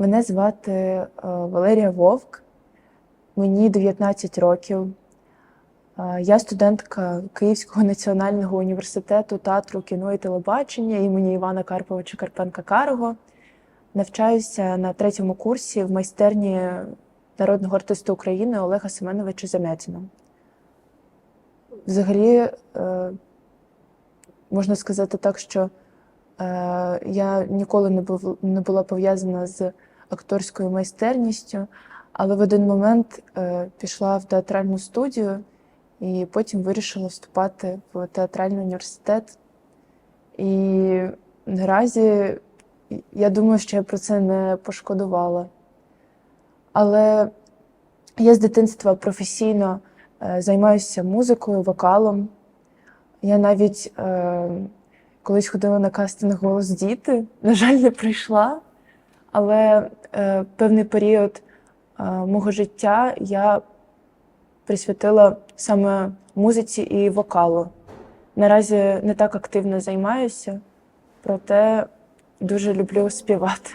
Мене звати е, Валерія Вовк, мені 19 років. Е, Я студентка Київського національного університету театру, кіно і телебачення імені Івана Карповича Карпенка Карого. Навчаюся на третьому курсі в майстерні народного артиста України Олега Семеновича Замятіна. Взагалі, е, можна сказати так, що я ніколи не була пов'язана з акторською майстерністю, але в один момент е, пішла в театральну студію і потім вирішила вступати в театральний університет. І наразі я думаю, що я про це не пошкодувала. Але я з дитинства професійно е, займаюся музикою, вокалом. Я навіть е, колись ходила на кастинг голос діти. На жаль, не прийшла. Але певний період е, мого життя я присвятила саме музиці і вокалу. Наразі не так активно займаюся, проте дуже люблю співати.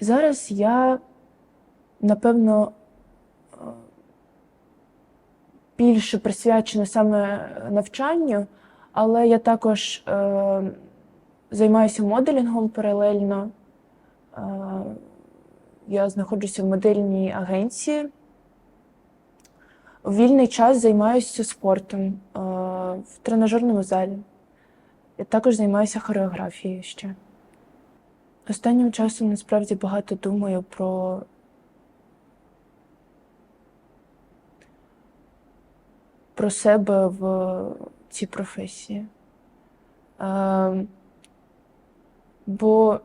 Зараз я, напевно, е, більше присвячена саме навчанню, але я також е, займаюся моделінгом паралельно. Е, я знаходжуся в модельній агенції. В вільний час займаюся спортом е, в тренажерному залі. Я також займаюся хореографією ще. Останнім часом насправді багато думаю про про себе в цій професії. Е, бо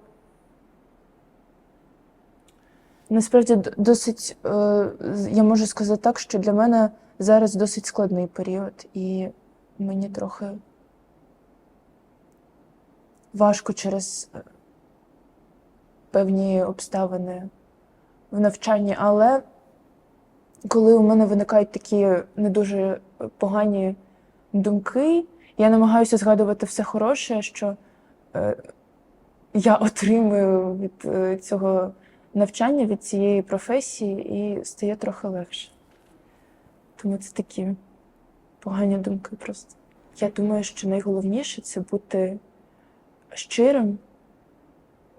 насправді досить, е, я можу сказати так, що для мене зараз досить складний період, і мені трохи важко через е, певні обставини в навчанні, але коли у мене виникають такі не дуже погані думки, я намагаюся згадувати все хороше, що е, я отримую від цього навчання, від цієї професії, і стає трохи легше. Тому це такі погані думки просто. Я думаю, що найголовніше це бути щирим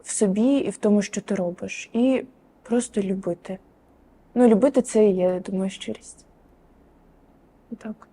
в собі і в тому, що ти робиш, і просто любити. Ну, любити це і є, я думаю, щирість. Так.